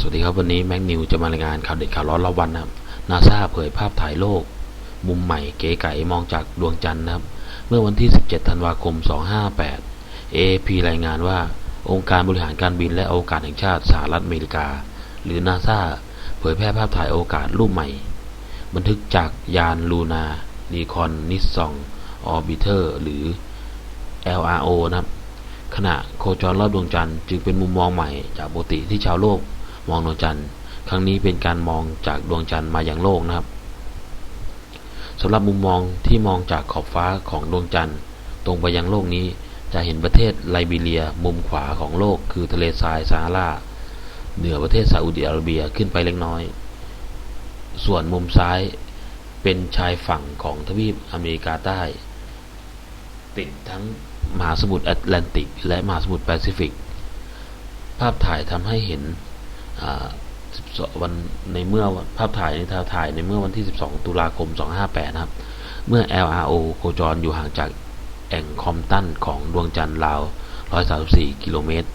สวัสดีครับวันนี้แม็กนิวจะมารายงานข่าวเด็ดข่าวร้อนรอบวันนะครับนาซาเผยภาพถ่ายโลก มุมใหม่เก๋ไก๋มองจากดวงจันทร์นะครับ เมื่อวันที่ 17 ธันวาคม 258 AAP รายงานว่า องค์การบริหารการบินและโอกาศแห่งชาติสหรัฐอเมริกา หรือนาซาเผยแพร่ภาพถ่ายโอกาศรูปใหม่ บันทึกจากยานลูนานีคอนนิสซองออร์บิเตอร์หรือ LRO นะครับขณะโคจรรอบดวงจันทร์จึงเป็นมุมมองใหม่จากปกติที่ชาวโลก มองดวงจันทร์ ครั้งนี้เป็นการมองจากดวงจันทร์มาอย่างโลกนะครับสำหรับมุมมองที่มองจากขอบฟ้าของดวงจันทร์ ตรงไปยังโลกนี้จะเห็นประเทศไลบีเรียมุมขวาของโลกคือทะเลทรายซาฮาราเหนือประเทศซาอุดิอาระเบียขึ้นไปเล็กน้อย ส่วนมุมซ้ายเป็นชายฝั่งของทวีปอเมริกาใต้ ติดทั้งมหาสมุทรแอตแลนติก และมหาสมุทรแปซิฟิก ภาพถ่ายทำให้เห็น วันในเมื่อภาพถ่ายในทาถ่ายในเมื่อวันที่ 12 ตุลาคม 258 นะครับ เมื่อ LRO โคจรอยู่ห่างจากแอ่งคอมตันของดวงจันทร์ราว 134 กิโลเมตร